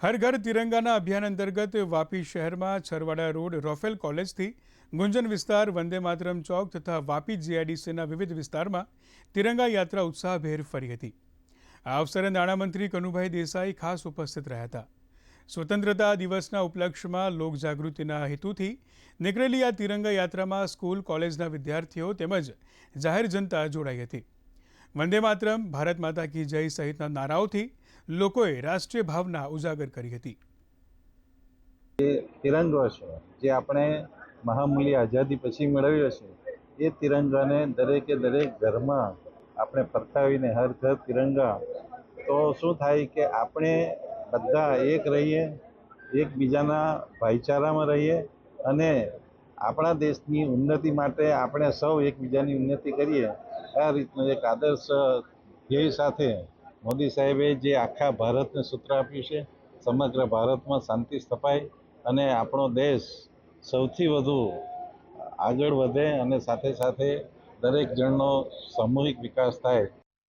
હર ઘર તિરંગાના અભિયાન અંતર્ગત વાપી શહેરમાં છરવાડા રોડ રોફેલ કોલેજથી ગુંજન વિસ્તાર વંદે માતરમ ચોક તથા વાપી જીઆઈડીસીના વિવિધ વિસ્તારમાં તિરંગા યાત્રા ઉત્સાહભેર ફરી હતી. આ અવસરે નાણામંત્રી કનુભાઈ દેસાઈ ખાસ ઉપસ્થિત રહ્યા હતા. સ્વતંત્રતા દિવસના ઉપલક્ષ્યમાં લોકજાગૃતિના હેતુથી નીકળેલી આ તિરંગા યાત્રામાં સ્કૂલ, કોલેજના વિદ્યાર્થીઓ તેમજ જાહેર જનતા જોડાઈ હતી. વંદે માતરમ, ભારત માતા કી જય સહિતના નારાઓથી લોકોએ રાષ્ટ્રીય ભાવના ઉજાગર કરી હતી. તિરંગો છે, જે આપણે મહામૂલ્ય આઝાદી પછી મેળવ્યો છે, એ તિરંગાને દરેકે દરેક ઘરમાં આપણે ફરકાવીને હર ઘર તિરંગા. તો શું થાય કે આપણે બધા એક રહીએ, એકબીજાના ભાઈચારામાં રહીએ અને આપણા દેશની ઉન્નતિ માટે આપણે સૌ એકબીજાની ઉન્નતિ કરીએ, આ રીતનો એક આદર્શ ધ્યેય સાથે મોદી સાહેબે જે આખા ભારતને સૂત્ર આપ્યું છે, સમગ્ર ભારતમાં શાંતિ સ્થપાય અને આપણો દેશ સૌથી વધુ આગળ વધે અને સાથે સાથે દરેક જણનો સામૂહિક વિકાસ થાય.